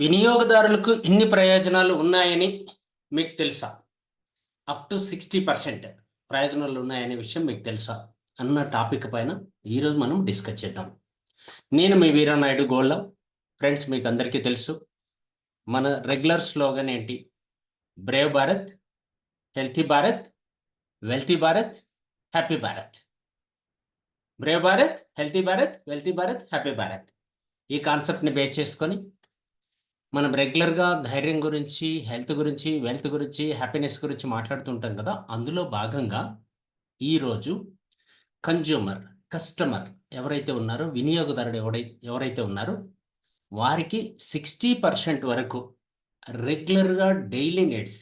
వినియోగదారులకు ఇన్ని ప్రయోజనాలు ఉన్నాయని మీకు తెలుసా? అప్ టు సిక్స్టీ పర్సెంట్ ప్రయోజనాలు ఉన్నాయనే విషయం మీకు తెలుసా? అన్న టాపిక్ పైన ఈరోజు మనం డిస్కస్ చేద్దాం. నేను మీ వీరానాయుడు గోళ్ళం ఫ్రెండ్స్ మీకు అందరికీ తెలుసు. మన రెగ్యులర్ స్లోగన్ ఏంటి? Brave Bharat healthy Bharat wealthy Bharat happy Bharat. Brave Bharat healthy Bharat wealthy Bharat happy Bharat. ఈ కాన్సెప్ట్ని బేస్ చేసుకొని మనం రెగ్యులర్గా ధైర్యం గురించి హెల్త్ గురించి వెల్త్ గురించి హ్యాపీనెస్ గురించి మాట్లాడుతుంటాం కదా? అందులో భాగంగా ఈరోజు కన్జ్యూమర్ కస్టమర్ ఎవరైతే ఉన్నారో వినియోగదారుడు ఎవడై ఎవరైతే ఉన్నారో వారికి సిక్స్టీ పర్సెంట్ వరకు రెగ్యులర్గా daily needs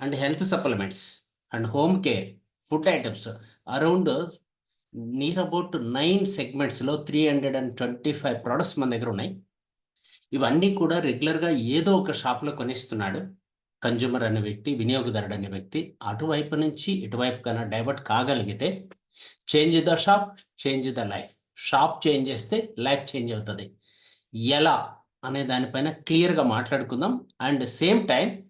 and health supplements and home care food items around near about nine సెగ్మెంట్స్లో three hundred and twenty five products మన దగ్గర ఉన్నాయి. ఇవన్నీ కూడా రెగ్యులర్గా ఏదో ఒక షాప్లో కొనిస్తున్నాడు. కన్జ్యూమర్ అనే వ్యక్తి వినియోగదారుడు అనే వ్యక్తి. అటువైపు నుంచి ఇటువైపు కన్నా divert కాగలిగితే change the shop change the life. Shop change చేస్తే లైఫ్ చేంజ్ అవుతుంది. ఎలా అనే దానిపైన క్లియర్గా మాట్లాడుకుందాం. And same time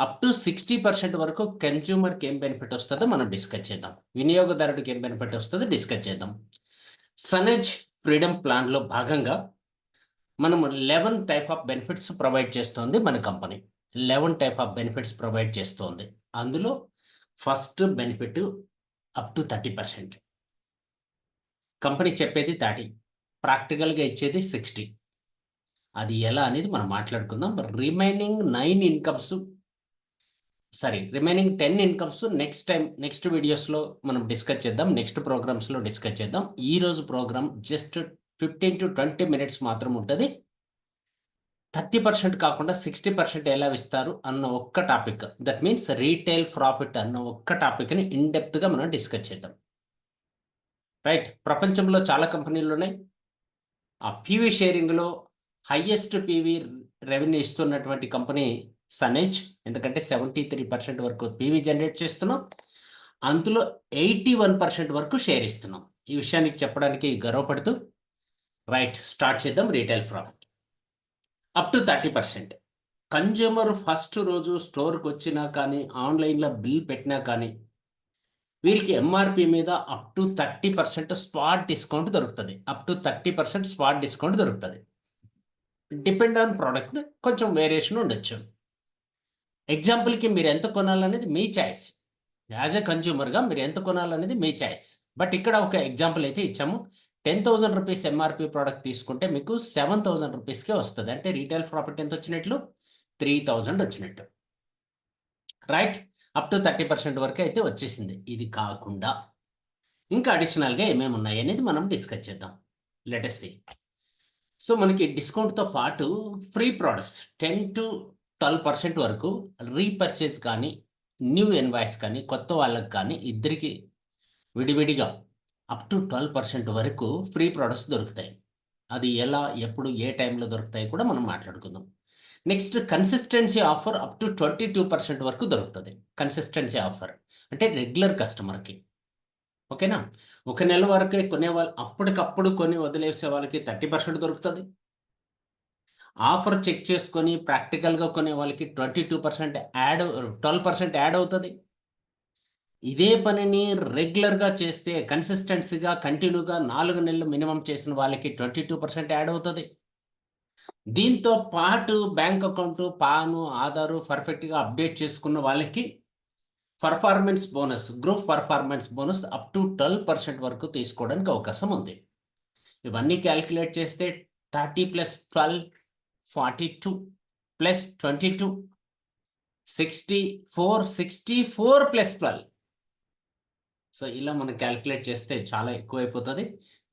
up to sixty percent వరకు కన్జ్యూమర్కి ఏం బెనిఫిట్ వస్తుందో మనం డిస్కస్ చేద్దాం. వినియోగదారుడికి ఏం బెనిఫిట్ వస్తుందో డిస్కస్ చేద్దాం. సనేజ్ ఫ్రీడమ్ ప్లాన్లో భాగంగా మనము eleven type of benefits provide చేస్తోంది మన company. Eleven type of benefits provide చేస్తోంది. అందులో first benefit up to thirty percent company చెప్పేది థర్టీ ప్రాక్టికల్గా ఇచ్చేది సిక్స్టీ అది ఎలా అనేది మనం మాట్లాడుకుందాం. Remaining nine incomes sorry remaining ten incomes next time next వీడియోస్లో మనం డిస్కస్ చేద్దాం. నెక్స్ట్ ప్రోగ్రామ్స్లో డిస్కస్ చేద్దాం. ఈ రోజు program just fifteen to twenty minutes మాత్రం ఉంటుంది. థర్టీ పర్సెంట్ కాకుండా సిక్స్టీ పర్సెంట్ ఎలా ఇస్తారు అన్న ఒక్క topic. That means retail profit అన్న ఒక్క టాపిక్ని ఇన్డెప్త్గా మనం డిస్కస్ చేద్దాం. రైట్ ప్రపంచంలో చాలా కంపెనీలు ఉన్నాయి. ఆ పీవీ షేరింగ్లో హయ్యెస్ట్ పీవీ రెవెన్యూ ఇస్తున్నటువంటి కంపెనీ సనేజ్ ఎందుకంటే సెవెంటీ త్రీ పర్సెంట్ వరకు పీవీ జనరేట్ చేస్తున్నాం. అందులో ఎయిటీ వన్ పర్సెంట్ వరకు షేర్ ఇస్తున్నాం. ఈ విషయానికి చెప్పడానికి గర్వపడుతూ రైట్ స్టార్ట్ చేద్దాం retail profit up to thirty percent consumer first రోజు స్టోర్కి వచ్చినా కానీ ఆన్లైన్లో బిల్ పెట్టినా కానీ వీరికి ఎంఆర్పి మీద up to thirty percent spot discount దొరుకుతుంది. Up to thirty percent spot discount దొరుకుతుంది. డిపెండ్ ఆన్ ప్రోడక్ట్ కొంచెం వేరియేషన్ ఉండొచ్చు. ఎగ్జాంపుల్కి మీరు ఎంత కొనాలనేది మీ చాయిస్ యాజ్ ఎ కన్జ్యూమర్గా మీరు ఎంత కొనాలనేది మీ చాయిస్ బట్ ఇక్కడ ఒక ఎగ్జాంపుల్ అయితే ఇచ్చాము. Ten thousand rupees MRP product తీసుకుంటే మీకు సెవెన్ థౌసండ్ రూపీస్కే వస్తుంది. అంటే రీటైల్ ప్రాఫిట్ ఎంత వచ్చినట్లు త్రీ థౌజండ్ వచ్చినట్టు. Right up to thirty percent వరకు అయితే వచ్చేసింది. ఇది కాకుండా ఇంకా అడిషనల్గా ఏమేమి ఉన్నాయి అనేది మనం డిస్కస్ చేద్దాం. లెటెస్ సి సో మనకి డిస్కౌంట్తో పాటు free products ten to twelve percent వరకు రీపర్చేస్ కానీ న్యూ ఎన్వాయిస్ కానీ కొత్త వాళ్ళకి కానీ ఇద్దరికి విడివిడిగా అప్ టు ట్వెల్వ్ పర్సెంట్ వరకు ఫ్రీ ప్రొడక్ట్స్ దొరుకుతాయి. అది ఎలా ఎప్పుడు ఏ టైంలో దొరుకుతాయి కూడా మనం మాట్లాడుకుందాం. Next consistency offer up to twenty two percent వరకు దొరుకుతుంది. కన్సిస్టెన్సీ ఆఫర్ అంటే రెగ్యులర్ కస్టమర్కి. ఓకేనా? ఒక నెల వరకే కొనే వాళ్ళు అప్పటికప్పుడు కొని వదిలేసే వాళ్ళకి థర్టీ పర్సెంట్ దొరుకుతుంది. ఆఫర్ చెక్ చేసుకొని ప్రాక్టికల్గా కొనే వాళ్ళకి twenty two percent add twelve percent add అవుతుంది. ఇదే పనిని రెగ్యులర్గా చేస్తే కన్సిస్టెన్సీగా కంటిన్యూగా నాలుగు నెలలు మినిమం చేసిన వాళ్ళకి ట్వంటీ టూ పర్సెంట్ యాడ్ అవుతుంది. దీంతో పాటు బ్యాంక్ అకౌంట్ పాను ఆధారు పర్ఫెక్ట్గా అప్డేట్ చేసుకున్న వాళ్ళకి performance bonus group performance bonus up to twelve percent వరకు తీసుకోవడానికి అవకాశం ఉంది. ఇవన్నీ క్యాల్కులేట్ చేస్తే thirty plus twelve forty two plus twenty two sixty four sixty four plus twelve. So ఇలా మనం క్యాల్కులేట్ చేస్తే చాలా ఎక్కువైపోతుంది.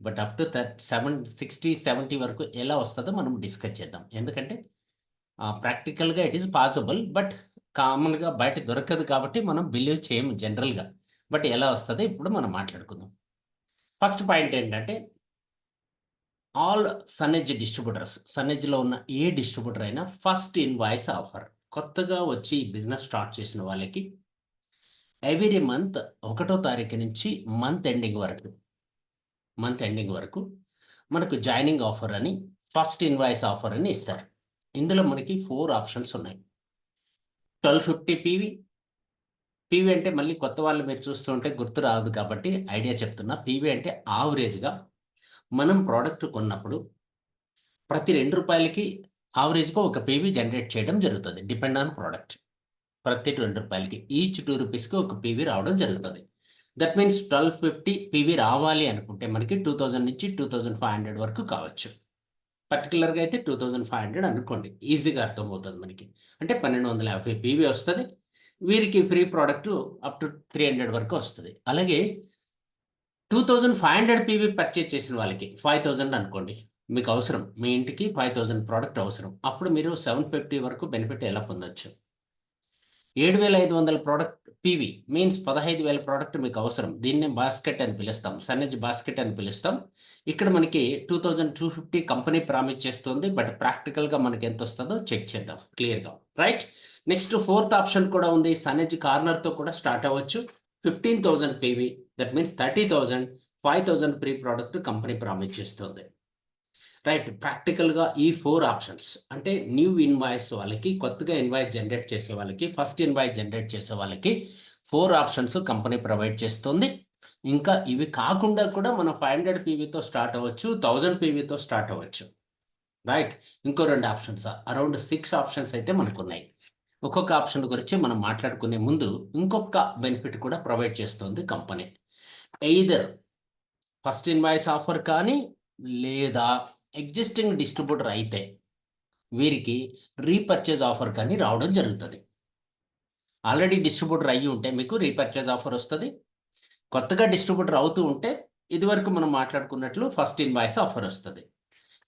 But up to seven sixty seventy వరకు ఎలా వస్తుందో మనం డిస్కస్ చేద్దాం. ఎందుకంటే ప్రాక్టికల్గా ఇట్ ఈస్ పాసిబుల్ బట్ కామన్గా బయట దొరకదు కాబట్టి మనం బిలీవ్ చేయము జనరల్గా బట్ ఎలా వస్తుంది ఇప్పుడు మనం మాట్లాడుకుందాం. ఫస్ట్ పాయింట్ ఏంటంటే ఆల్ సన్నెజ్ డిస్ట్రిబ్యూటర్స్ సన్నెజ్లో ఉన్న ఏ డిస్ట్రిబ్యూటర్ అయినా ఫస్ట్ ఇన్వాయిస్ ఆఫర్ కొత్తగా వచ్చి బిజినెస్ స్టార్ట్ చేసిన వాళ్ళకి ఎవ్రీ మంత్ ఒకటో తారీఖు నుంచి మంత్ ఎండింగ్ వరకు మంత్ ఎండింగ్ వరకు మనకు జాయినింగ్ ఆఫర్ అని ఫస్ట్ ఇన్వాయిస్ ఆఫర్ అని ఇస్తారు. ఇందులో మనకి ఫోర్ ఆప్షన్స్ ఉన్నాయి. ట్వెల్వ్ ఫిఫ్టీ పీవీ పీవీ అంటే మళ్ళీ కొత్త వాళ్ళు మీరు చూస్తుంటే గుర్తు రాదు కాబట్టి ఐడియా చెప్తున్నా. పీవీ అంటే ఆవరేజ్గా మనం ప్రోడక్ట్ కొన్నప్పుడు ప్రతి రెండు రూపాయలకి ఆవరేజ్గా ఒక పీవీ జనరేట్ చేయడం జరుగుతుంది. డిపెండ్ ఆన్ ప్రోడక్ట్ ప్రతి రెండు రూపాయలకి ఈచ్ టూ రూపీస్కి ఒక పీవీ రావడం జరుగుతుంది. That means twelve fifty PV రావాలి అనుకుంటే మనకి టూ థౌజండ్ నుంచి టూ థౌజండ్ ఫైవ్ హండ్రెడ్ వరకు కావచ్చు. పర్టికులర్గా అయితే టూ థౌజండ్ ఫైవ్ హండ్రెడ్ అనుకోండి. ఈజీగా అర్థమవుతుంది మనకి. అంటే పన్నెండు వందల యాభై పీవీ వస్తుంది. వీరికి free product up to three hundred వరకు వస్తుంది. అలాగే two thousand five hundred PV purchase చేసిన వాళ్ళకి ఫైవ్ థౌజండ్ అనుకోండి. మీకు అవసరం. మీ ఇంటికి ఫైవ్ థౌజండ్ ప్రోడక్ట్ అవసరం. అప్పుడు మీరు సెవెన్ ఫిఫ్టీ వరకు బెనిఫిట్ ఎలా పొందొచ్చు? ఏడు వేల ఐదు వందల ప్రోడక్ట్ పీవీ మీన్స్ పదహైదు వేల ప్రోడక్ట్ మీకు అవసరం. దీన్నే బాస్కెట్ అని పిలుస్తాం. సన్నజ్ బాస్కెట్ అని పిలుస్తాం. ఇక్కడ మనకి two thousand two fifty company promise చేస్తుంది. బట్ ప్రాక్టికల్గా మనకి ఎంత వస్తుందో చెక్ చేద్దాం. క్లియర్గా రైట్ నెక్స్ట్ ఫోర్త్ ఆప్షన్ కూడా ఉంది. సన్నజ్ కార్నర్తో కూడా స్టార్ట్ అవ్వచ్చు. Fifteen thousand PV that means thirty thousand five thousand free product company promise చేస్తుంది. రైట్. ప్రాక్టికల్గా ఈ ఫోర్ ఆప్షన్స్ అంటే న్యూ ఇన్వాయిస్ వాళ్ళకి కొత్తగా ఇన్వాయిస్ జనరేట్ చేసే వాళ్ళకి ఫస్ట్ ఇన్వాయిస్ జనరేట్ చేసే వాళ్ళకి ఫోర్ ఆప్షన్స్ కంపెనీ ప్రొవైడ్ చేస్తుంది. ఇంకా ఇవి కాకుండా కూడా మనం ఫైవ్ హండ్రెడ్ పీవీతో స్టార్ట్ అవ్వచ్చు థౌజండ్ పీవీతో స్టార్ట్ అవ్వచ్చు. రైట్. ఇంకో రెండు ఆప్షన్స్ అరౌండ్ సిక్స్ ఆప్షన్స్ అయితే మనకు ఉన్నాయి ఒక్కొక్క ఆప్షన్ గురించి మనం మాట్లాడుకునే ముందు ఇంకొక బెనిఫిట్ కూడా ప్రొవైడ్ చేస్తుంది company. Either first invoice offer కానీ లేదా ఎగ్జిస్టింగ్ డిస్ట్రిబ్యూటర్ అయితే వీరికి రీపర్చేజ్ ఆఫర్ కానీ రావడం జరుగుతుంది. ఆల్రెడీ డిస్ట్రిబ్యూటర్ అయ్యి ఉంటే మీకు రీపర్చేజ్ ఆఫర్ వస్తుంది. కొత్తగా డిస్ట్రిబ్యూటర్ అవుతూ ఉంటే ఇదివరకు మనం మాట్లాడుకున్నట్లు ఫస్ట్ ఇన్వాయిస్ ఆఫర్ వస్తుంది.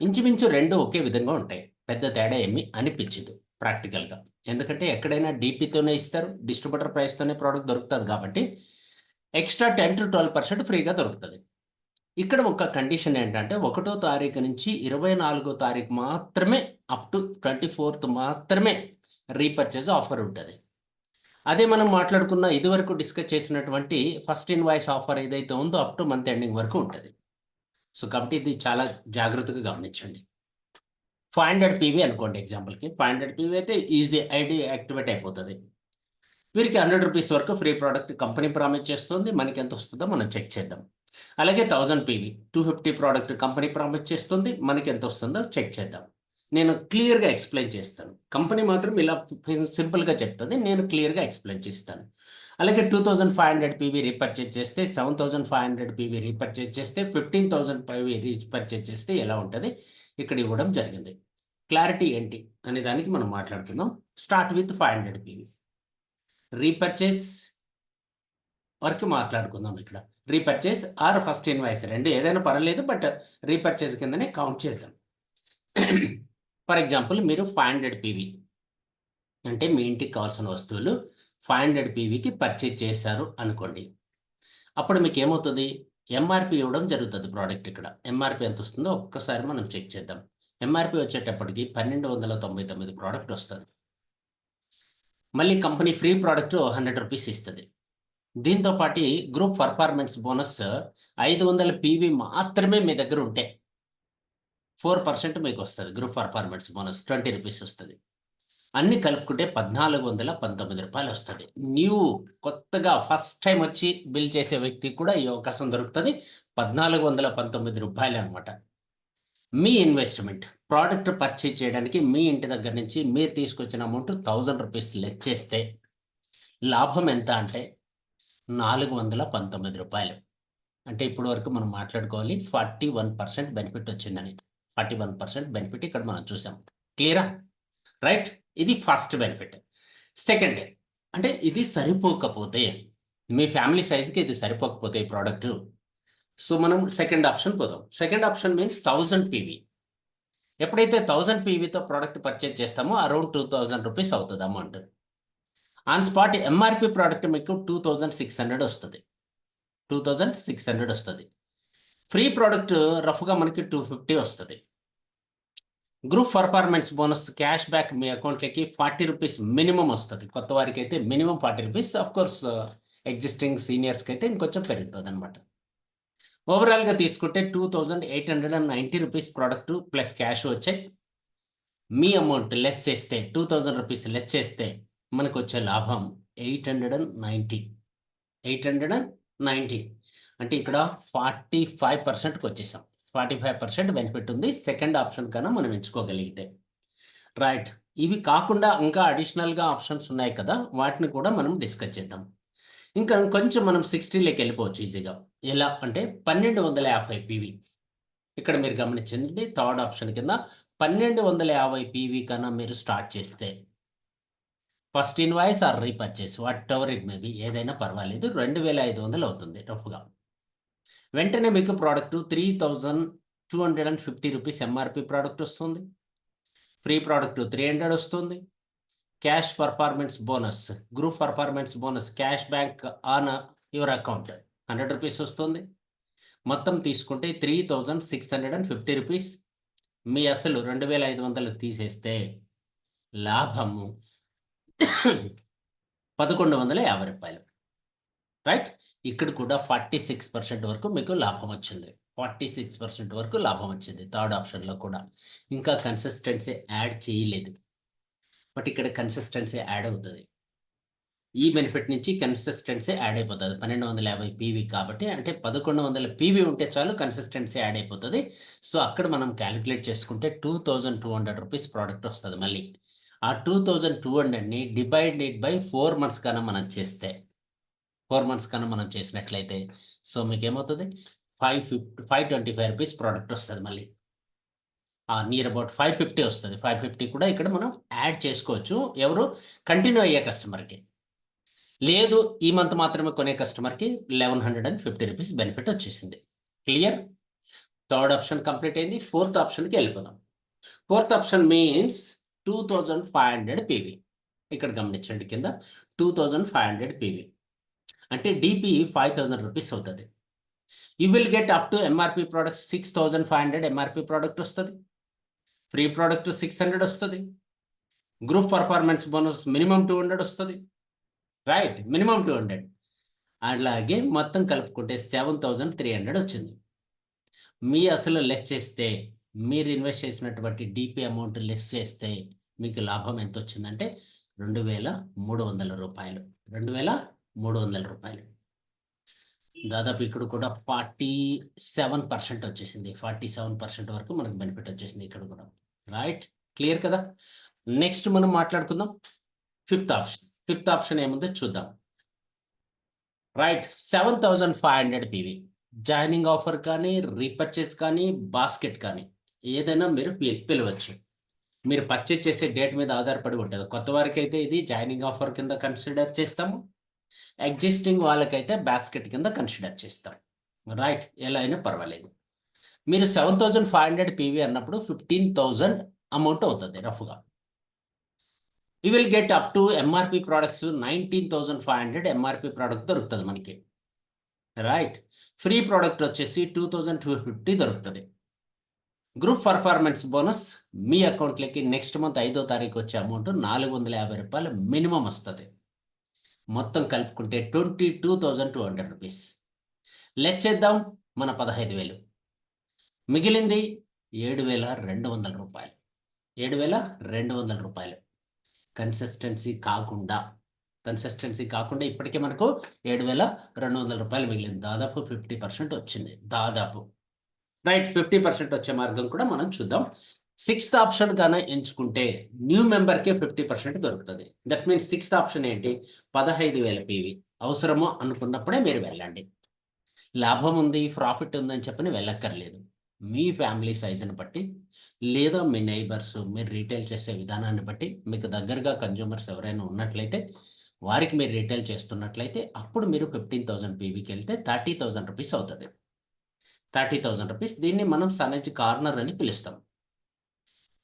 ఇంచుమించు రెండు ఒకే విధంగా ఉంటాయి. పెద్ద తేడా ఏమి అనిపించదు ప్రాక్టికల్గా ఎందుకంటే ఎక్కడైనా డీపీతోనే ఇస్తారు డిస్ట్రిబ్యూటర్ ప్రైస్తోనే ప్రోడక్ట్ దొరుకుతుంది కాబట్టి extra ten to twelve percent ఫ్రీగా దొరుకుతుంది. ఇక్కడ ఒక కండిషన్ ఏంటంటే ఒకటో తారీఖు నుంచి ఇరవై నాలుగో తారీఖు మాత్రమే అప్ టు ట్వంటీ ఫోర్త్ మాత్రమే రీపర్చేజ్ ఆఫర్ ఉంటుంది. అదే మనం మాట్లాడుకున్న ఇదివరకు డిస్కస్ చేసినటువంటి ఫస్ట్ ఇన్వాయిస్ ఆఫర్ ఏదైతే ఉందో అప్ టు మంత్ ఎండింగ్ వరకు ఉంటుంది. సో కాబట్టి ఇది చాలా జాగ్రత్తగా గమనించండి. ఫైవ్ హండ్రెడ్ పీవీ అనుకోండి ఎగ్జాంపుల్కి ఫైవ్ హండ్రెడ్ పీవీ అయితే ఈజీ ఐడి యాక్టివేట్ అయిపోతుంది. వీరికి హండ్రెడ్ రూపీస్ వరకు ఫ్రీ ప్రోడక్ట్ కంపెనీ ప్రామిస్ చేస్తుంది. మనకి ఎంత వస్తుందో మనం చెక్ చేద్దాం. అలాగే thousand PV two fifty product company promise చేస్తుంది మనకి ఎంత వస్తుందో చెక్ చేద్దాం. నేను క్లియర్గా ఎక్స్ప్లెయిన్ చేస్తాను. కంపెనీ మాత్రం ఇలా సింపుల్గా చెప్తుంది నేను క్లియర్గా ఎక్స్ప్లెయిన్ చేస్తాను. అలాగే two thousand five hundred PV repurchase చేస్తే seven thousand five hundred PV repurchase చేస్తే ఫిఫ్టీన్ థౌజండ్ పీవీ రీపర్చేజ్ చేస్తే ఎలా ఉంటుంది? ఇక్కడ ఇవ్వడం జరిగింది. క్లారిటీ ఏంటి? అనే దానికి మనం మాట్లాడుతున్నాం start with five hundred PV repurchase వరకు మాట్లాడుకుందాం ఇక్కడ. రీపర్చేస్ ఆర్ ఫస్ట్ ఇన్వాయిస్ రెండు ఏదైనా పర్వాలేదు బట్ రీపర్చేస్ కిందనే కౌంట్ చేద్దాం. ఫర్ ఎగ్జాంపుల్ మీరు ఫైవ్ హండ్రెడ్ పీవీ అంటే మీ ఇంటికి కావాల్సిన వస్తువులు ఫైవ్ హండ్రెడ్ పీవీకి పర్చేజ్ చేశారు అనుకోండి. అప్పుడు మీకు ఏమవుతుంది? ఎంఆర్పి ఇవ్వడం జరుగుతుంది ప్రోడక్ట్ ఇక్కడ. ఎంఆర్పి ఎంత వస్తుందో ఒక్కసారి మనం చెక్ చేద్దాం. ఎంఆర్పి వచ్చేటప్పటికి పన్నెండు వందల తొంభై తొమ్మిది ప్రోడక్ట్ వస్తుంది. మళ్ళీ company free product hundred rupees ఇస్తుంది. దీంతో పాటు గ్రూప్ పర్ఫార్మెన్స్ బోనస్ ఐదు వందల పీవీ మాత్రమే మీ దగ్గర ఉంటే ఫోర్ పర్సెంట్ మీకు వస్తుంది group performance bonus twenty rupees వస్తుంది. అన్ని కలుపుకుంటే పద్నాలుగు వందల పంతొమ్మిది రూపాయలు వస్తుంది. న్యూ కొత్తగా ఫస్ట్ టైం వచ్చి బిల్ చేసే వ్యక్తికి కూడా ఈ అవకాశం దొరుకుతుంది పద్నాలుగు వందల పంతొమ్మిది రూపాయలు అనమాట మీ ఇన్వెస్ట్మెంట్ ప్రోడక్ట్ పర్చేజ్ చేయడానికి మీ ఇంటి దగ్గర నుంచి మీరు తీసుకొచ్చిన అమౌంట్ థౌజండ్ రూపీస్ లెక్ చేస్తే లాభం ఎంత అంటే నాలుగు వందల పంతొమ్మిది రూపాయలు. అంటే ఇప్పటి వరకు మనం మాట్లాడుకోవాలి ఫార్టీ వన్ పర్సెంట్ బెనిఫిట్ వచ్చిందని. ఫార్టీ వన్ పర్సెంట్ బెనిఫిట్ ఇక్కడ మనం చూసాం. క్లియరా? రైట్? ఇది ఫస్ట్ బెనిఫిట్. సెకండ్ అంటే ఇది సరిపోకపోతే మీ ఫ్యామిలీ సైజ్కి ఇది సరిపోకపోతే ఈ ప్రోడక్ట్. సో మనం సెకండ్ ఆప్షన్ పోదాం. Second option means thousand PV. ఎప్పుడైతే థౌజండ్ పీవీతో ప్రోడక్ట్ పర్చేజ్ చేస్తామో అరౌండ్ టూ థౌజండ్ రూపీస్ అవుతుంది amount. On spot MRP product మీకు టూ థౌజండ్ సిక్స్ హండ్రెడ్ వస్తుంది. టూ థౌజండ్ సిక్స్ హండ్రెడ్ వస్తుంది. ఫ్రీ ప్రోడక్ట్ రఫ్గా మనకి టూ ఫిఫ్టీ వస్తుంది. Group performance bonus cash back మీ అకౌంట్లోకి ఫార్టీ రూపీస్ మినిమం వస్తుంది. కొత్త వారికి అయితే minimum forty rupees of course existing సీనియర్స్కి అయితే ఇంకొంచెం పెరుగుతుంది అనమాట ఓవరాల్గా తీసుకుంటే two thousand eight hundred and ninety rupees product plus cash వచ్చాయి. మీ అమౌంట్ లెస్ చేస్తే టూ థౌజండ్ రూపీస్ లెస్ చేస్తే మనకు వచ్చే లాభం eight hundred and ninety. Eight hundred and ninety. అంటే ఇక్కడ ఫార్టీ ఫైవ్ పర్సెంట్కి వచ్చేసాం ఫార్టీ ఫైవ్ పర్సెంట్ బెనిఫిట్ ఉంది సెకండ్ ఆప్షన్ కన్నా మనం ఎంచుకోగలిగితే. రైట్. ఇవి కాకుండా ఇంకా అడిషనల్గా ఆప్షన్స్ ఉన్నాయి కదా వాటిని కూడా మనం డిస్కస్ చేద్దాం. ఇంకా కొంచెం మనం సిక్స్టీలోకి వెళ్ళిపోవచ్చు ఈజీగా. ఎలా? అంటే పన్నెండు వందల యాభై పీవీ. ఇక్కడ మీరు గమనించండి థర్డ్ ఆప్షన్ కింద పన్నెండు వందల యాభై పీవీ కన్నా మీరు స్టార్ట్ చేస్తే first invoice or repurchase whatever it maybe ఏదైనా పర్వాలేదు. రెండు వేల ఐదు వందలు అవుతుంది రఫ్గా. వెంటనే మీకు product three thousand two hundred and fifty rupees MRP product వస్తుంది. ఫ్రీ ప్రోడక్ట్ త్రీ హండ్రెడ్ వస్తుంది. Cash performance bonus group performance bonus cash back on your account hundred rupees వస్తుంది. మొత్తం తీసుకుంటే three thousand six hundred and fifty rupees. మీ అసలు రెండు వేల ఐదు వందలు తీసేస్తే లాభము. పదకొండు వందల యాభై రూపాయలు. రైట్ ఇక్కడ కూడా ఫార్టీ సిక్స్ పర్సెంట్ వరకు మీకు లాభం వచ్చింది. ఫార్టీ సిక్స్ పర్సెంట్ వరకు లాభం వచ్చింది థర్డ్ ఆప్షన్లో కూడా. ఇంకా కన్సిస్టెన్సీ యాడ్ చేయలేదు. బట్ ఇక్కడ కన్సిస్టెన్సీ యాడ్ అవుతుంది. ఈ బెనిఫిట్ నుంచి కన్సిస్టెన్సీ యాడ్ అయిపోతుంది. పన్నెండు వందల యాభై పీవీ కాబట్టి అంటే పదకొండు వందల పీవీ ఉంటే చాలు కన్సిస్టెన్సీ యాడ్ అయిపోతుంది. సో అక్కడ మనం క్యాలిక్యులేట్ చేసుకుంటే two thousand two hundred rupees product వస్తుంది మళ్ళీ. ఆ టూ థౌజండ్ టూ హండ్రెడ్ని డివైడ్ బై ఫోర్ మంత్స్ కన్నా మనం చేస్తే ఫోర్ మంత్స్ కన్నా మనం చేసినట్లయితే సో మీకు ఏమవుతుంది five fifty five twenty five rupees product వస్తుంది మళ్ళీ. నియర్ అబౌట్ ఫైవ్ ఫిఫ్టీ వస్తుంది. ఫైవ్ ఫిఫ్టీ కూడా ఇక్కడ మనం యాడ్ చేసుకోవచ్చు. ఎవరు? కంటిన్యూ అయ్యే కస్టమర్కి. లేదు ఈ మంత్ మాత్రమే కొనే కస్టమర్కి eleven hundred and fifty rupees benefit వచ్చేసింది. క్లియర్? థర్డ్ ఆప్షన్ కంప్లీట్ అయింది. ఫోర్త్ ఆప్షన్కి వెళ్ళిపోదాం. Fourth option means two thousand five hundred PV ఇక్కడ గమనించండి కింద two thousand five hundred PV అంటే డిపి ఫైవ్ థౌజండ్ రూపీస్ అవుతుంది. You will get up to MRP product six thousand five hundred MRP product వస్తుంది. Free product six hundred వస్తుంది. Group performance bonus minimum two hundred వస్తుంది. Right minimum two hundred అలాగే మొత్తం కలుపుకుంటే seven thousand three hundred వచ్చింది. మీ అసలు less చేస్తే మీరు ఇన్వెస్ట్ చేసినటువంటి డిపి అమౌంట్ లెస్ చేస్తే మీకు లాభం ఎంత వచ్చిందంటే రెండు వేల మూడు వందల రూపాయలు. రెండు వేల మూడు వందల రూపాయలు. దాదాపు ఇక్కడ కూడా ఫార్టీ సెవెన్ పర్సెంట్ వచ్చేసింది. ఫార్టీ సెవెన్ పర్సెంట్ వరకు మనకు బెనిఫిట్ వచ్చేసింది ఇక్కడ కూడా. రైట్ క్లియర్ కదా? నెక్స్ట్ మనం మాట్లాడుకుందాం. ఫిఫ్త్ ఆప్షన్ ఫిఫ్త్ ఆప్షన్ ఏముందో చూద్దాం. Right seven thousand five hundred PV. Joining offer కానీ రీపర్చేస్ కానీ బాస్కెట్ కానీ ఏదైనా మీరు పిలవచ్చు. మీరు పర్చేజ్ చేసే డేట్ మీద ఆధారపడి ఉంటుంది. కొత్త వారికి అయితే ఇది జాయినింగ్ ఆఫర్ కింద కన్సిడర్ చేస్తాము. ఎగ్జిస్టింగ్ వాళ్ళకైతే బాస్కెట్ కింద కన్సిడర్ చేస్తాం. రైట్ ఎలా అయినా పర్వాలేదు. మీరు seven thousand five hundred PV అన్నప్పుడు ఫిఫ్టీన్ థౌజండ్ అమౌంట్ అవుతుంది రఫ్గా you will get up to MRP products nineteen thousand five hundred MRP product దొరుకుతుంది మనకి. రైట్ ఫ్రీ ప్రోడక్ట్ వచ్చేసి టూ థౌజండ్ టూ ఫిఫ్టీ దొరుకుతుంది. గ్రూప్ పర్ఫార్మెన్స్ బోనస్ మీ అకౌంట్లోకి next month ఐదో తారీఖు వచ్చే అమౌంట్ నాలుగు వందల యాభై రూపాయలు మినిమం వస్తుంది. మొత్తం కలుపుకుంటే twenty two thousand two hundred rupees లెచ్చేద్దాం మన పదహైదు వేలు. మిగిలింది ఏడు వేల రెండు వందల రూపాయలు. ఏడు వేల రెండు వందల రూపాయలు. కన్సిస్టెన్సీ కాకుండా కన్సిస్టెన్సీ కాకుండా ఇప్పటికే మనకు ఏడు వేల రెండు వందల రూపాయలు మిగిలింది. దాదాపు ఫిఫ్టీ పర్సెంట్ వచ్చింది. దాదాపు. రైట్ ఫిఫ్టీ పర్సెంట్ వచ్చే మార్గం కూడా మనం చూద్దాం. సిక్స్త్ ఆప్షన్ కానీ ఎంచుకుంటే న్యూ మెంబర్కే ఫిఫ్టీ పర్సెంట్ దొరుకుతుంది. దట్ మీన్స్ సిక్స్త్ ఆప్షన్ ఏంటి? పదహైదు వేల పీవీ. అవసరమో అనుకున్నప్పుడే మీరు వెళ్ళండి. లాభం ఉంది ప్రాఫిట్ ఉందని చెప్పని వెళ్ళక్కర్లేదు. మీ ఫ్యామిలీ సైజుని బట్టి లేదా మీ నైబర్స్ మీరు రీటైల్ చేసే విధానాన్ని బట్టి మీకు దగ్గరగా కన్జ్యూమర్స్ ఎవరైనా ఉన్నట్లయితే వారికి మీరు రీటైల్ చేస్తున్నట్లయితే అప్పుడు మీరు ఫిఫ్టీన్ థౌసండ్ పీవీకి వెళ్తే థర్టీ థౌసండ్ రూపీస్ అవుతుంది. Thirty thousand rupees. దీన్ని మనం సనజ్ కార్నర్ అని పిలుస్తాం.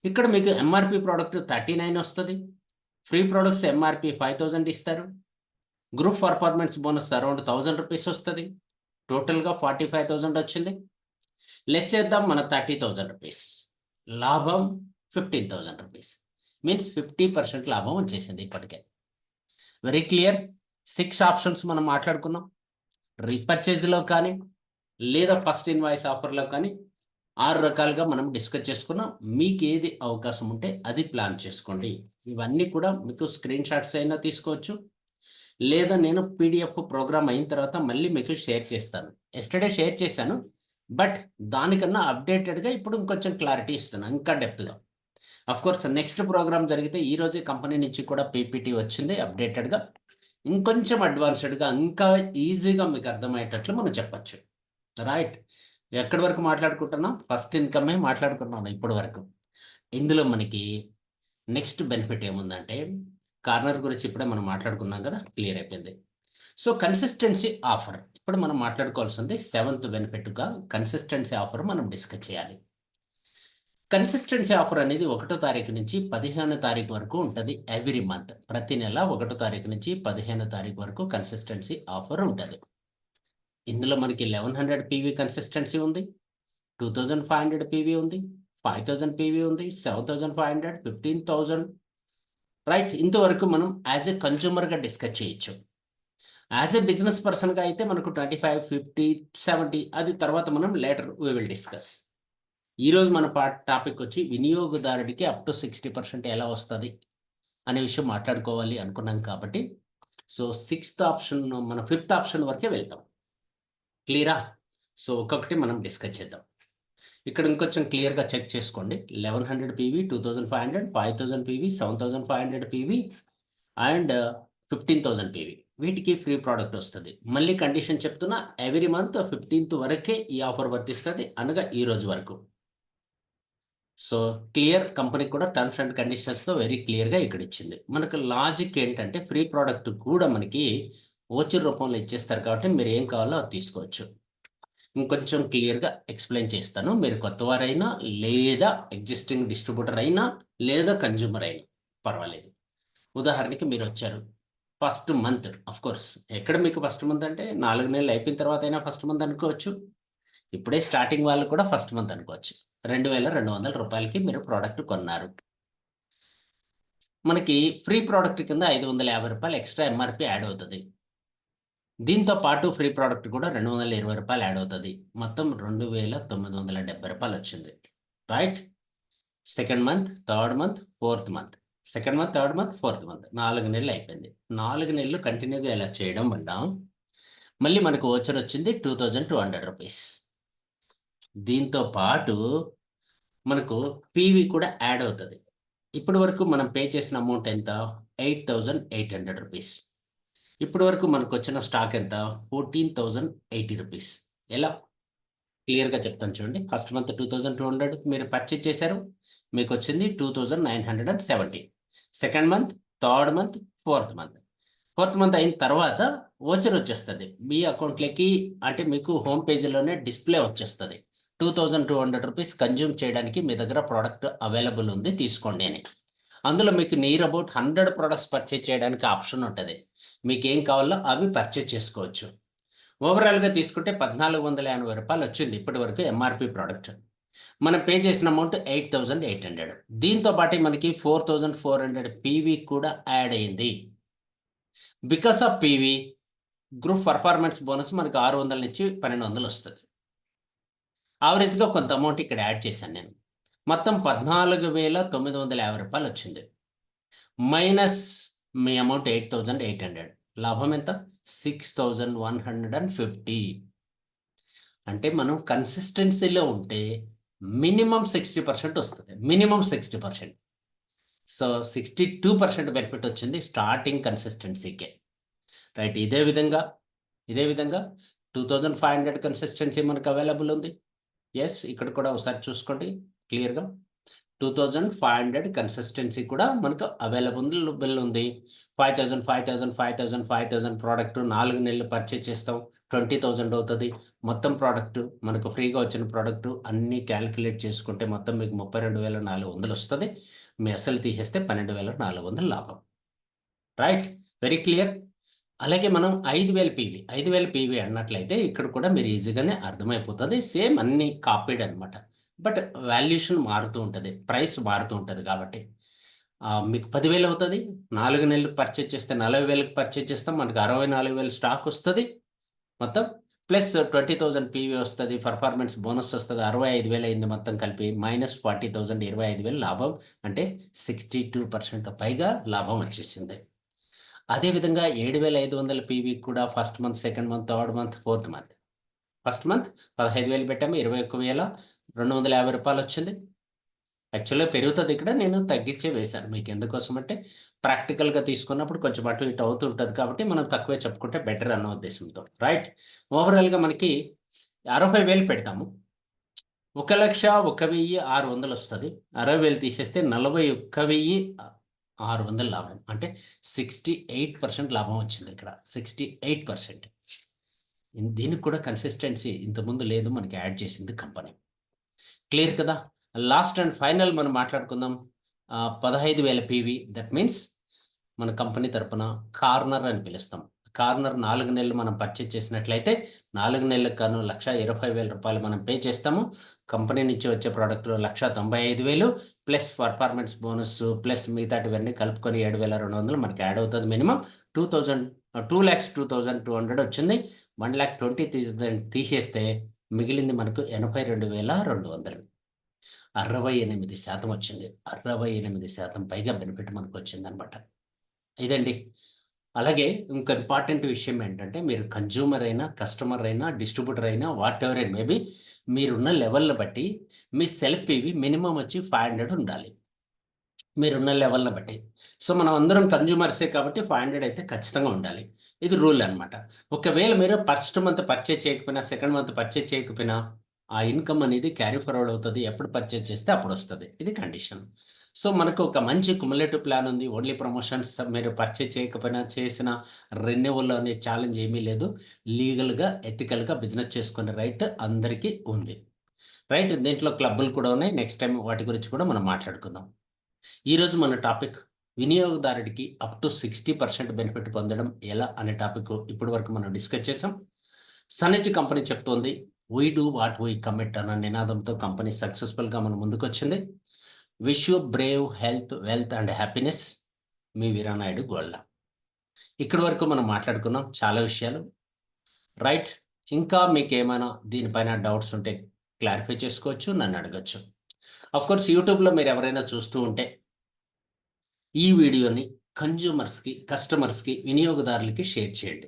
ఇక్కడ మీకు ఎంఆర్పి ప్రోడక్ట్ థర్టీ నైన్ వస్తుంది. Free products MRP five thousand ఇస్తారు. Group performance bonus around thousand rupees వస్తుంది. టోటల్గా ఫార్టీ ఫైవ్ థౌజండ్ వచ్చింది. లెస్ చేద్దాం మన థర్టీ థౌజండ్ రూపీస్. లాభం fifteen thousand rupees. Means fifty percent లాభం వచ్చేసింది ఇప్పటికే. వెరీ క్లియర్ సిక్స్ ఆప్షన్స్ మనం మాట్లాడుకున్నాం. రీపర్చేజ్లో కానీ లేదా ఫస్ట్ ఇన్వాయిస్ ఆఫర్లో కానీ ఆరు రకాలుగా మనం డిస్కస్ చేసుకున్నాం. మీకు ఏది అవకాశం ఉంటే అది ప్లాన్ చేసుకోండి. ఇవన్నీ కూడా మీకు స్క్రీన్ షాట్స్ అయినా తీసుకోవచ్చు. లేదా నేను పీడిఎఫ్ ప్రోగ్రామ్ అయిన తర్వాత మళ్ళీ మీకు షేర్ చేస్తాను. ఎస్టర్డే షేర్ చేశాను. బట్ దానికన్నా అప్డేటెడ్గా ఇప్పుడు ఇంకొంచెం క్లారిటీ ఇస్తున్నాను. ఇంకా డెప్త్గా అఫ్ కోర్స్ నెక్స్ట్ ప్రోగ్రామ్ జరిగితే ఈరోజే కంపెనీ నుంచి కూడా పీపీటీ వచ్చింది అప్డేటెడ్గా ఇంకొంచెం అడ్వాన్స్డ్గా ఇంకా ఈజీగా మీకు అర్థమయ్యేటట్లు మనం చెప్పచ్చు. రైట్ ఎక్కడి వరకు మాట్లాడుకుంటున్నాం? ఫస్ట్ ఇన్కమే మాట్లాడుకుంటున్నాం ఇప్పటి వరకు. ఇందులో మనకి నెక్స్ట్ బెనిఫిట్ ఏముందంటే కార్నర్ గురించి ఇప్పుడే మనం మాట్లాడుకున్నాం కదా క్లియర్ అయిపోయింది. సో కన్సిస్టెన్సీ ఆఫర్ ఇప్పుడు మనం మాట్లాడుకోవాల్సింది సెవెంత్ బెనిఫిట్గా కన్సిస్టెన్సీ ఆఫర్ మనం డిస్కస్ చేయాలి. కన్సిస్టెన్సీ ఆఫర్ అనేది ఒకటో తారీఖు నుంచి పదిహేను తారీఖు వరకు ఉంటుంది ఎవ్రీ మంత్ ప్రతి నెల ఒకటో తారీఖు నుంచి పదిహేను తారీఖు వరకు కన్సిస్టెన్సీ ఆఫర్ ఉంటుంది. ఇందులో మనకి లెవెన్ హండ్రెడ్ పీవీ కన్సిస్టెన్సీ ఉంది two thousand five hundred PV ఉంది ఫైవ్ థౌజండ్ పీవీ ఉంది seven thousand five hundred fifteen thousand right ఇంతవరకు మనం యాజ్ ఎ కన్జ్యూమర్గా డిస్కస్ చేయొచ్చు. యాజ్ ఎ బిజినెస్ పర్సన్గా అయితే మనకు ట్వంటీ ఫైవ్ ఫిఫ్టీ సెవెంటీ అది తర్వాత మనం లేటర్ వీ విల్ డిస్కస్ ఈరోజు మన పా టాపిక్ వచ్చి వినియోగదారుడికి అప్ టు సిక్స్టీ పర్సెంట్ ఎలా వస్తుంది అనే విషయం మాట్లాడుకోవాలి అనుకున్నాం కాబట్టి. సో సిక్స్త్ ఆప్షన్ మన ఫిఫ్త్ ఆప్షన్ వరకే వెళ్తాం. క్లియరా? సో ఒక్కొక్కటి మనం డిస్కస్ చేద్దాం. ఇక్కడ ఇంకొంచెం క్లియర్గా చెక్ చేసుకోండి. Eleven hundred PV two thousand five hundred five thousand PV seven thousand five hundred PV and fifteen thousand PV. వీటికి ఫ్రీ ప్రోడక్ట్ వస్తుంది. మళ్ళీ కండిషన్ చెప్తున్నా ఎవ్రీ మంత్ ఫిఫ్టీన్త్ వరకే ఈ ఆఫర్ వర్తిస్తుంది అనగా ఈ రోజు వరకు. సో క్లియర్ కంపెనీ కూడా టర్మ్స్ అండ్ కండిషన్స్తో వెరీ క్లియర్గా ఇక్కడ ఇచ్చింది. మనకు లాజిక్ ఏంటంటే ఫ్రీ ప్రోడక్ట్ కూడా మనకి ఓచర్ రూపంలో ఇచ్చేస్తారు కాబట్టి మీరు ఏం కావాలో అది తీసుకోవచ్చు. ఇంకొంచెం క్లియర్గా ఎక్స్ప్లెయిన్ చేస్తాను. మీరు కొత్తవారైనా లేదా ఎగ్జిస్టింగ్ డిస్ట్రిబ్యూటర్ అయినా లేదా కన్జ్యూమర్ అయినా పర్వాలేదు. ఉదాహరణకి మీరు వచ్చారు. First month of course. ఎక్కడ మీకు ఫస్ట్ మంత్ అంటే నాలుగు నెలలు అయిపోయిన తర్వాత అయినా ఫస్ట్ మంత్ అనుకోవచ్చు. ఇప్పుడే స్టార్టింగ్ వాళ్ళు కూడా ఫస్ట్ మంత్ అనుకోవచ్చు. రెండు వేల రెండు వందల రూపాయలకి మీరు ప్రోడక్ట్ కొన్నారు. మనకి ఫ్రీ ప్రోడక్ట్ కింద ఐదు వందల యాభై రూపాయలు ఎక్స్ట్రా ఎంఆర్పి యాడ్ అవుతుంది. దీంతో పాటు ఫ్రీ ప్రోడక్ట్ కూడా రెండు వందల ఇరవై రూపాయలు యాడ్ అవుతుంది. మొత్తం రెండు వేల తొమ్మిది వందల డెబ్బై రూపాయలు వచ్చింది. Right? Second month third month fourth month. Second month third month fourth month. నాలుగు నెలలు అయిపోయింది. నాలుగు నెలలు కంటిన్యూగా ఇలా చేయడం వల్ల మళ్ళీ మనకు ఓచర్ వచ్చింది two thousand two hundred rupees. దీంతో పాటు మనకు పీవీ కూడా యాడ్ అవుతుంది. ఇప్పటి వరకు మనం పే చేసిన అమౌంట్ ఎంత? Eight thousand eight hundred rupees. ఇప్పటి వరకు మనకు వచ్చిన స్టాక్ ఎంత? Fourteen thousand eighty rupees. ఎలా? క్లియర్గా చెప్తాను చూడండి. First month two thousand two hundred మీరు పర్చేజ్ చేశారు మీకు వచ్చింది two thousand nine hundred and seventy. Second month third month fourth month. Fourth month అయిన తర్వాత ఓచర్ వచ్చేస్తుంది. మీ అకౌంట్లోకి అంటే మీకు హోమ్ పేజీలోనే డిస్ప్లే వచ్చేస్తుంది. Two thousand two hundred rupees consume చేయడానికి మీ దగ్గర ప్రోడక్ట్ అవైలబుల్ ఉంది తీసుకోండి అని. అందులో మీకు near about hundred products purchase చేయడానికి ఆప్షన్ ఉంటుంది. మీకు ఏం కావాలో అవి పర్చేజ్ చేసుకోవచ్చు. ఓవరాల్గా తీసుకుంటే పద్నాలుగు వందల ఎనభై రూపాయలు వచ్చింది ఇప్పటి వరకు ఎంఆర్పి ప్రోడక్ట్ మనం పే చేసిన amount eight thousand eight hundred దీంతో పాటు మనకి four thousand four hundred PV కూడా యాడ్ అయింది. Because of PV group performance bonus మనకి ఆరు వందల నుంచి పన్నెండు వందలు వస్తుంది. యావరేజ్గా కొంత అమౌంట్ ఇక్కడ యాడ్ చేశాను నేను. మొత్తం పద్నాలుగు వేల తొమ్మిది వందల యాభై రూపాయలు వచ్చింది. మైనస్ మీ amount eight thousand eight hundred. లాభం ఎంత? Six thousand one hundred and fifty. అంటే మనం కన్సిస్టెన్సీలో ఉంటే మినిమం సిక్స్టీ పర్సెంట్ వస్తుంది. Minimum sixty percent. So sixty two percent benefit వచ్చింది స్టార్టింగ్ కన్సిస్టెన్సీకే. రైట్ ఇదే విధంగా ఇదే విధంగా two thousand five hundred consistency మనకు అవైలబుల్ ఉంది. ఎస్ ఇక్కడ కూడా ఒకసారి చూసుకోండి. క్లియర్గా two thousand five hundred consistency కూడా మనకు అవైలబుల్ ఉంది. Five thousand five thousand five thousand five thousand product నాలుగు నెలలు పర్చేజ్ చేస్తాం. ట్వంటీ థౌజండ్ అవుతుంది. మొత్తం ప్రోడక్ట్ మనకు ఫ్రీగా వచ్చిన ప్రోడక్ట్ అన్నీ క్యాలిక్యులేట్ చేసుకుంటే మొత్తం మీకు ముప్పై రెండు వేల నాలుగు వందలు వస్తుంది. మీ అసలు తీసేస్తే పన్నెండు వేల నాలుగు వందలు లాభం. రైట్ వెరీ క్లియర్ అలాగే మనం ఐదు వేల పీవీ ఐదు వేల పీవీ అన్నట్లయితే ఇక్కడ కూడా మీరు ఈజీగానే అర్థమైపోతుంది. సేమ్ అన్ని కాపీడ్ అనమాట బట్ వాల్యుయేషన్ మారుతూ ఉంటుంది ప్రైస్ మారుతూ ఉంటుంది కాబట్టి. మీకు పదివేలు అవుతుంది నాలుగు నెలలు పర్చేజ్ చేస్తే నలభై వేలకు పర్చేజ్ చేస్తాం మనకు అరవై నాలుగు వేలు స్టాక్ వస్తుంది మొత్తం. ప్లస్ ట్వంటీ థౌజండ్ పీవీ వస్తుంది పర్ఫార్మెన్స్ బోనస్ వస్తుంది అరవై ఐదు వేలు అయింది మొత్తం కలిపి మైనస్ ఫార్టీ థౌజండ్ ఇరవై ఐదు వేలు లాభం అంటే సిక్స్టీ టూ పర్సెంట్ పైగా లాభం వచ్చేసింది. అదేవిధంగా ఏడు వేల ఐదు వందల పీవీ కూడా first month second month third month fourth month. First month పదహైదు వేలు పెట్టాము ఇరవై ఒక్క వేల. రెండు వందల యాభై రూపాయలు వచ్చింది యాక్చువల్గా పెరుగుతుంది ఇక్కడ నేను తగ్గించే వేశాను. మీకు ఎందుకోసం అంటే ప్రాక్టికల్గా తీసుకున్నప్పుడు కొంచెం అటు ఇటు అవుతూ ఉంటుంది కాబట్టి మనం తక్కువే చెప్పుకుంటే బెటర్ అన్న ఉద్దేశంతో. రైట్? ఓవరాల్గా మనకి అరవై వేలు పెడతాము. ఒక లక్ష ఒక వెయ్యి ఆరు వందలు వస్తుంది అరవై వేలు తీసేస్తే నలభై ఒక్క వెయ్యి ఆరు వందల లాభం. అంటే సిక్స్టీ ఎయిట్ పర్సెంట్ లాభం వచ్చింది ఇక్కడ. Sixty eight percent. దీనికి కూడా కన్సిస్టెన్సీ ఇంతకుముందు లేదు మనకి యాడ్ చేసింది కంపెనీ. క్లియర్ కదా? లాస్ట్ అండ్ ఫైనల్ మనం మాట్లాడుకుందాం. పదహైదు వేల పీవీ. దట్ మీన్స్ మన కంపెనీ తరపున కార్నర్ అని పిలుస్తాం. కార్నర్ నాలుగు నెలలు మనం పర్చేజ్ చేసినట్లయితే నాలుగు నెలలకు కాను లక్ష ఇరవై వేల రూపాయలు మనం పే చేస్తాము. కంపెనీ నుంచి వచ్చే ప్రోడక్ట్లో లక్ష తొంభై ఐదు వేలు. ప్లస్ పర్ఫార్మెన్స్ బోనస్ ప్లస్ మిగతాటివన్నీ కలుపుకొని ఏడు వేల రెండు వందలు మనకి యాడ్ అవుతుంది minimum two thousand two lakhs two thousand two hundred వచ్చింది. వన్ ల్యాక్ ట్వంటీ థౌసండ్ తీసేస్తే మిగిలింది మనకు ఎనభై రెండు వేల రెండు వందలు. అరవై ఎనిమిది శాతం వచ్చింది. అరవై ఎనిమిది శాతం పైగా బెనిఫిట్ మనకు వచ్చింది అనమాట ఇదండి. అలాగే ఇంకొక ఇంపార్టెంట్ విషయం ఏంటంటే మీరు కన్జ్యూమర్ అయినా కస్టమర్ అయినా డిస్ట్రిబ్యూటర్ అయినా వాట్ ఎవర్ అండ్ మేబీ మీరున్న లెవెల్ని బట్టి మీ సెల్ఫ్ ఇవి మినిమం వచ్చి ఫైవ్ హండ్రెడ్ ఉండాలి. మీరున్న లెవెల్ని బట్టి. సో మనం అందరం కన్జ్యూమర్సే కాబట్టి ఫైవ్ హండ్రెడ్ అయితే ఖచ్చితంగా ఉండాలి. ఇది రూల్ అనమాట ఒకవేళ మీరు ఫస్ట్ మంత్ పర్చేజ్ చేయకపోయినా సెకండ్ మంత్ పర్చేజ్ చేయకపోయినా ఆ ఇన్కమ్ అనేది క్యారీ ఫార్వర్డ్ అవుతుంది. ఎప్పుడు పర్చేజ్ చేస్తే అప్పుడు వస్తుంది. ఇది కండిషన్. సో మనకు ఒక మంచి కుములేటివ్ ప్లాన్ ఉంది. ఓన్లీ ప్రమోషన్స్ మీరు పర్చేజ్ చేయకపోయినా చేసిన రెన్యువల్ అనే ఛాలెంజ్ ఏమీ లేదు. లీగల్గా ఎథికల్గా బిజినెస్ చేసుకునే రైట్ అందరికీ ఉంది. రైట్? దీంట్లో క్లబ్బులు కూడా ఉన్నాయి. నెక్స్ట్ టైం వాటి గురించి కూడా మనం మాట్లాడుకుందాం. ఈరోజు మన topic వినియోగదారుడికి up to sixty percent benefit పొందడం ఎలా అనే టాపిక్ ఇప్పటి వరకు మనం డిస్కస్ చేసాం సనిజ్ కంపెనీ చెప్తోంది we do what we commit అన్న నినాదంతో కంపెనీ సక్సెస్ఫుల్గా మన ముందుకొచ్చింది. Wish you brave health wealth and happiness మీ వీరానాయుడు గోల్డ. ఇక్కడి వరకు మనం మాట్లాడుకున్నాం చాలా విషయాలు. రైట్ ఇంకా మీకు ఏమైనా దీనిపైన డౌట్స్ ఉంటే క్లారిఫై చేసుకోవచ్చు నన్ను అడగచ్చు. అఫ్కోర్స్ యూట్యూబ్లో మీరు ఎవరైనా చూస్తూ ఉంటే ఈ వీడియోని కన్జ్యూమర్స్కి కస్టమర్స్కి వినియోగదారులకి షేర్ చేయండి.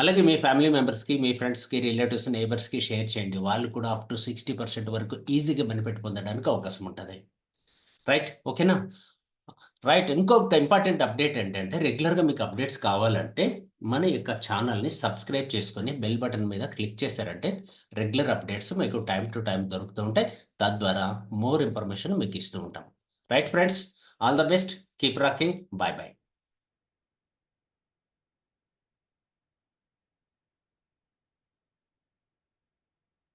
అలాగే మీ ఫ్యామిలీ మెంబర్స్కి మీ ఫ్రెండ్స్కి రిలేటివ్స్ నేబర్స్కి షేర్ చేయండి. వాళ్ళు కూడా అప్ టు సిక్స్టీ పర్సెంట్ వరకు ఈజీగా బెనిఫిట్ పొందడానికి అవకాశం ఉంటుంది. రైట్ ఓకేనా రైట్ ఇంకొక ఇంపార్టెంట్ అప్డేట్ ఏంటంటే రెగ్యులర్గా మీకు అప్డేట్స్ కావాలంటే మన యొక్క ఛానల్ని సబ్స్క్రైబ్ చేసుకొని బెల్ బటన్ మీద క్లిక్ చేశారంటే రెగ్యులర్ అప్డేట్స్ మీకు టైం టు టైం దొరుకుతూ ఉంటాయి. తద్వారా మోర్ ఇన్ఫర్మేషన్ మీకు ఇస్తూ ఉంటాం. Right friends all the best Keep rocking. Bye bye.